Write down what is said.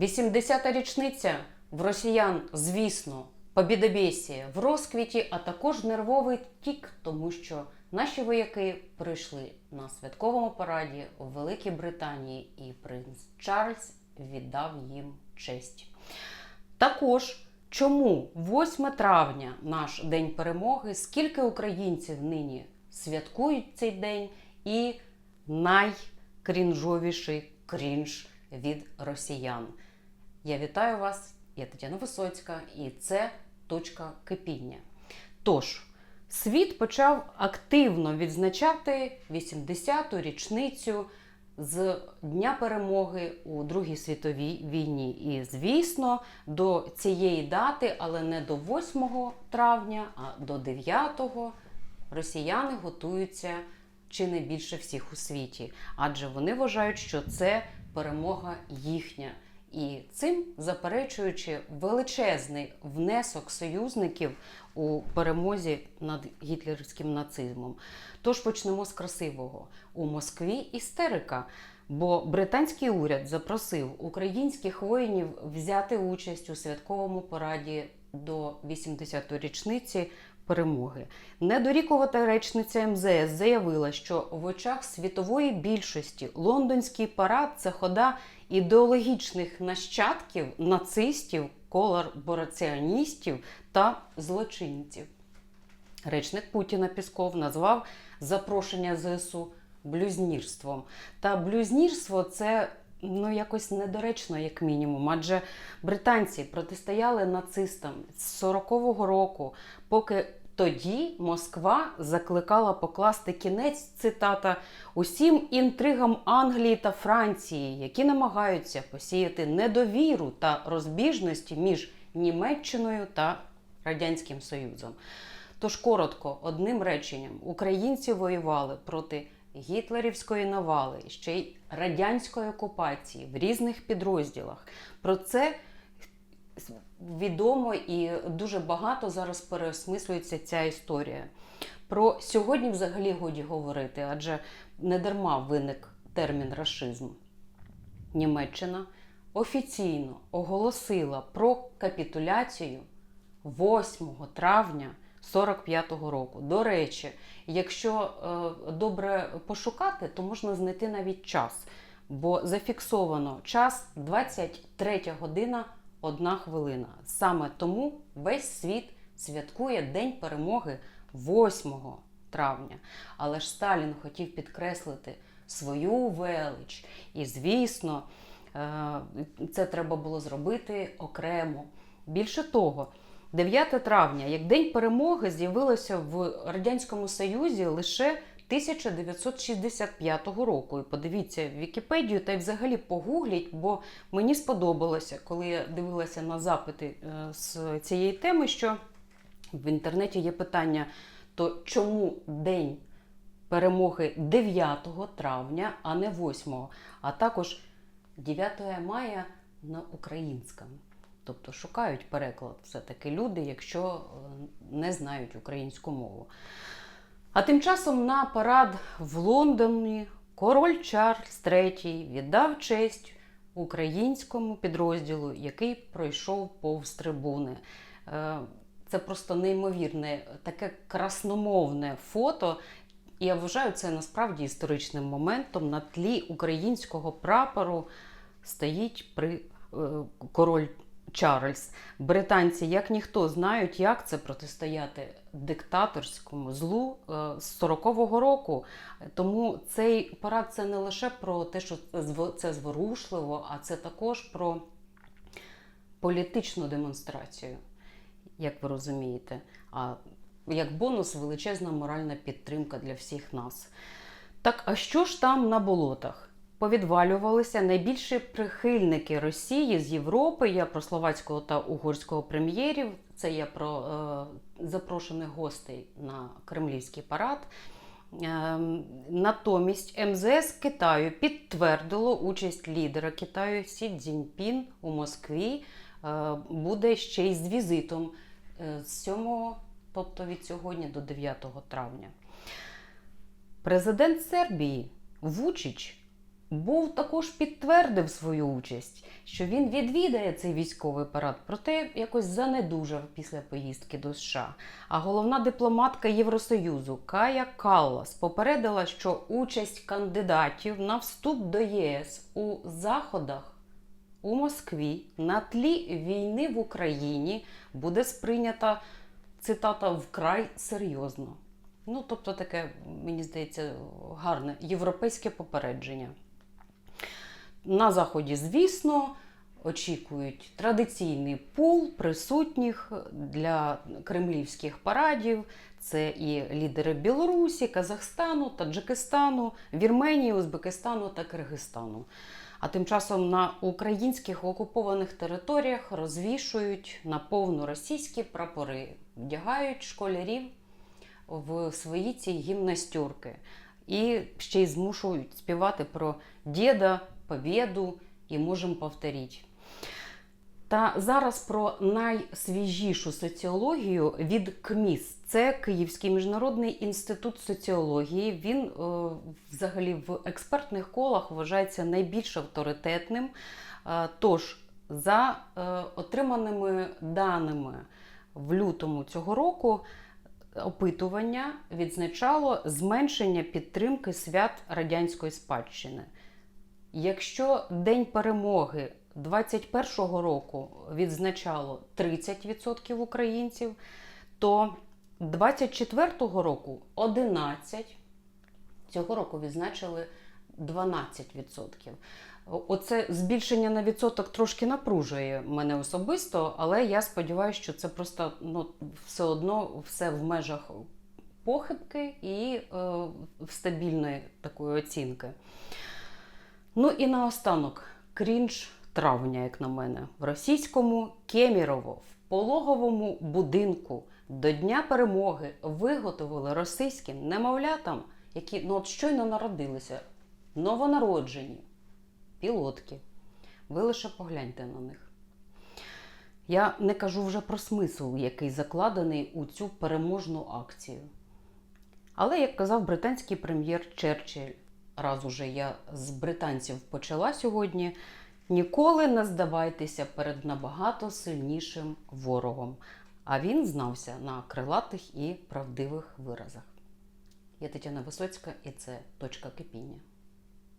80-та річниця в росіян, звісно, побідобєсія в розквіті, а також нервовий тік, тому що наші вояки прийшли на святковому параді у Великій Британії, і принц Чарльз віддав їм честь. Також чому 8 травня наш день перемоги? Скільки українців нині святкують цей день? І найкрінжовіший крінж від росіян. Я вітаю вас, я Тетяна Висоцька, і це точка кипіння. Тож, світ почав активно відзначати 80-ту річницю з Дня перемоги у Другій світовій війні. І, звісно, до цієї дати, але не до 8 травня, а до 9 росіяни готуються чи не більше всіх у світі, адже вони вважають, що це перемога їхня. І цим заперечуючи величезний внесок союзників у перемозі над гітлерівським нацизмом. Тож почнемо з красивого. У Москві істерика, бо британський уряд запросив українських воїнів взяти участь у святковому параді до 80-ї річниці перемоги. Недорікувата речниця МЗС заявила, що в очах світової більшості лондонський парад це хода ідеологічних нащадків, нацистів, колабораціоністів та злочинців. Речник Путіна Пісков назвав запрошення ЗСУ блюзнірством. Та блюзнірство це ну якось недоречно, як мінімум. Адже британці протистояли нацистам з 40-го року, поки тоді Москва закликала покласти кінець цитата усім інтригам Англії та Франції, які намагаються посіяти недовіру та розбіжності між Німеччиною та Радянським Союзом. Тож коротко, одним реченням, українці воювали проти гітлерівської навали, ще й радянської окупації в різних підрозділах. Про це відомо і дуже багато зараз переосмислюється ця історія. Про сьогодні взагалі годі говорити, адже не дарма виник термін рашизм. Німеччина офіційно оголосила про капітуляцію 8 травня 45-го року. До речі, якщо е, добре пошукати, то можна знайти навіть час, бо зафіксовано час 23 година 1 хвилина. Саме тому весь світ святкує День перемоги 8 травня. Але ж Сталін хотів підкреслити свою велич. І, звісно, е, це треба було зробити окремо. Більше того, 9 травня, як День перемоги, з'явилося в Радянському Союзі лише 1965 року. І подивіться в Вікіпедію та й взагалі погугліть, бо мені сподобалося, коли я дивилася на запити е, з цієї теми, що в інтернеті є питання: то чому День перемоги 9 травня, а не 8, а також 9 мая на українському. Тобто шукають переклад все-таки люди, якщо е, не знають українську мову. А тим часом на парад в Лондоні король Чарльз III віддав честь українському підрозділу, який пройшов повз трибуни. Е, Це просто неймовірне, таке красномовне фото. І я вважаю це насправді історичним моментом. На тлі українського прапору стоїть при е, король Чарльз. Британці, як ніхто, знають, як це протистояти диктаторському злу е, з 40-го року. Тому цей парад це не лише про те, що це зворушливо, а це також про політичну демонстрацію, як ви розумієте. А як бонус величезна моральна підтримка для всіх нас. Так, а що ж там на болотах? Повідвалювалися найбільші прихильники Росії з Європи. Я про словацького та угорського прем'єрів. Це я про е, запрошених гостей на кремлівський парад. Ем, Натомість МЗС Китаю підтвердило участь лідера Китаю Сі Цзіньпін у Москві. Е, Буде ще й з візитом е, з 7, тобто від сьогодні до 9 травня. Президент Сербії Вучич був також підтвердив свою участь, що він відвідає цей військовий парад, проте якось занедужав після поїздки до США. А головна дипломатка Євросоюзу Кая Каллас попередила, що участь кандидатів на вступ до ЄС у заходах у Москві на тлі війни в Україні буде сприйнята цитата вкрай серйозно. Ну, тобто, таке, мені здається, гарне європейське попередження. На заході, звісно, очікують традиційний пул присутніх для кремлівських парадів. Це і лідери Білорусі, Казахстану, Таджикистану, Вірменії, Узбекистану та Киргизстану. А тим часом на українських окупованих територіях розвішують наповну російські прапори, вдягають школярів в свої ці гімнастюрки і ще й змушують співати про діда, побєду і можемо повторити. Та зараз про найсвіжішу соціологію від КМІС. Це Київський міжнародний інститут соціології. Він е, взагалі в експертних колах вважається найбільш авторитетним. Е, тож, за е, отриманими даними в лютому цього року, опитування відзначало зменшення підтримки свят радянської спадщини. Якщо День перемоги 21-го року відзначало 30% українців, то 24-го року 11%, цього року відзначили 12%. Оце збільшення на відсоток трошки напружує мене особисто, але я сподіваюся, що це просто ну, все одно все в межах похибки і е, стабільної такої оцінки. Ну і наостанок крінж травня, як на мене, в російському Кемірово, в пологовому будинку до Дня перемоги виготовили російським немовлятам, які ну, от щойно народилися, новонароджені пілотки. Ви лише погляньте на них. Я не кажу вже про смисл, який закладений у цю переможну акцію. Але, як казав британський прем'єр Черчилль, раз уже я з британців почала сьогодні, ніколи не здавайтеся перед набагато сильнішим ворогом. А він знався на крилатих і правдивих виразах. Я Тетяна Висоцька, і це точка кипіння.